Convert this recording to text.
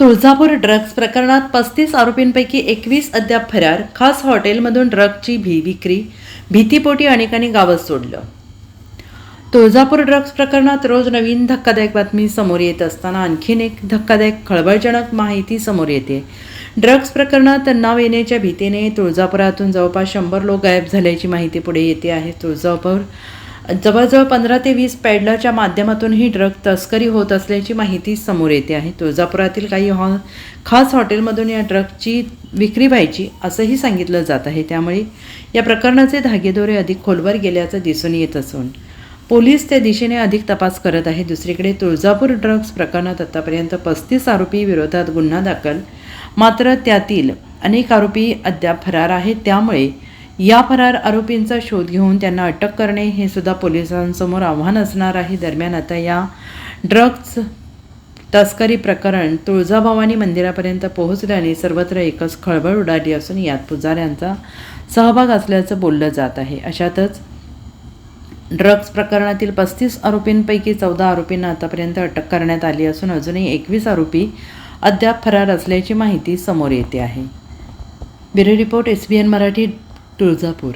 Tuljapur drugs प्रकरणात पस्तीस आरोपींपैकी एकवीस अद्याप फरार. खास हॉटेलमधून ड्रग्जची भी विक्री भीतीपोटी अनेकांनी गावच सोडलं. तुळजापूर ड्रग्ज प्रकरणात रोज नवीन धक्कादायक बातमी समोर येत असताना आणखीन एक धक्कादायक खळबळजनक माहिती समोर येते. ड्रग्ज प्रकरणात नाव येण्याच्या भीतीने तुळजापुरातून जवळपास शंभर लोक गायब झाल्याची माहिती पुढे येते आहे. तुळजापूर जवळजवळ पंधरा ते वीस पॅडलरच्या माध्यमातून ही ड्रग तस्करी होत असल्याची माहिती समोर येते आहे. तुळजापुरातील काही हॉ खास हॉटेलमधून या ड्रगची विक्री व्हायची असंही सांगितलं जात आहे. त्यामुळे या प्रकरणाचे धागेदोरे अधिक खोलवर गेल्याचं दिसून येत असून पोलीस त्या दिशेने अधिक तपास करत आहे. दुसरीकडे तुळजापूर ड्रग्ज प्रकरणात आतापर्यंत पस्तीस आरोपी विरोधात गुन्हा दाखल मात्र त्यातील अनेक आरोपी अद्याप फरार आहेत. त्यामुळे या फरार आरोपींचा शोध घेऊन त्यांना अटक करणे हे सुद्धा पोलिसांसमोर आव्हान असणार आहे. दरम्यान आता या ड्रग्ज तस्करी प्रकरण तुळजाभवानी मंदिरापर्यंत पोहोचल्याने सर्वत्र एकच खळबळ उडाली असून यात पुजाऱ्यांचा सहभाग असल्याचं बोललं जात आहे. अशातच ड्रग्ज प्रकरणातील पस्तीस आरोपींपैकी चौदा आरोपींना आतापर्यंत अटक करण्यात आली असून अजूनही एकवीस आरोपी अद्याप फरार असल्याची माहिती समोर येते आहे. Bureau report S B N Marathi Tuljapur.